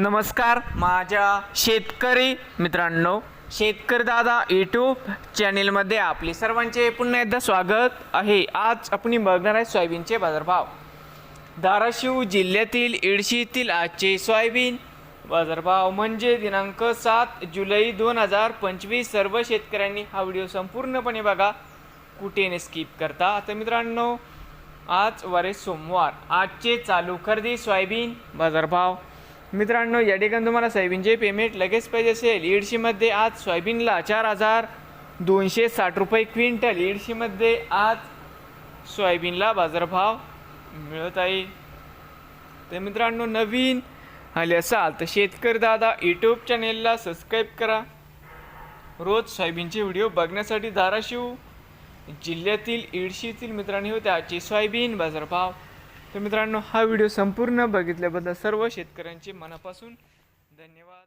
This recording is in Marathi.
नमस्कार माझ्या शेतकरी मित्रांनो शेतकरी दादा यूट्यूब चॅनेलमध्ये आपले सर्वांचे पुन्हा एकदा स्वागत आहे. आज आपण बघणार आहे सोयाबीनचे बाजारभाव. धाराशिव जिल्ह्यातील येडशीतील आजचे सोयाबीन बाजारभाव म्हणजे दिनांक सात जुलै दोन हजार पंचवीस. सर्व शेतकऱ्यांनी हा व्हिडिओ संपूर्णपणे बघा. कुठे स्किप करता. तर मित्रांनो आज वारे सोमवार. आजचे चालू खरेदी सोयाबीन बाजारभाव मित्रांनो या ठिकाणी तुम्हाला सोयाबीनचे पेमेंट लगेच पाहिजे असेल. इडशीमध्ये आज सोयाबीनला चार हजार दोनशे साठ रुपये क्विंटल. इडशीमध्ये आज सोयाबीनला बाजारभाव मिळत आहे. तर मित्रांनो नवीन आले असाल तर शेतकरी दादा यूट्यूब चॅनेलला सबस्क्राईब करा. रोज सोयाबीनचे व्हिडिओ बघण्यासाठी धाराशिव जिल्ह्यातील इडशीतील मित्रांनी होते आजचे सोयाबीन बाजारभाव तर मित्रांनो हा व्हिडिओ संपूर्ण बघितल्याबद्दल सर्व शेतकऱ्यांचे मनापासून धन्यवाद.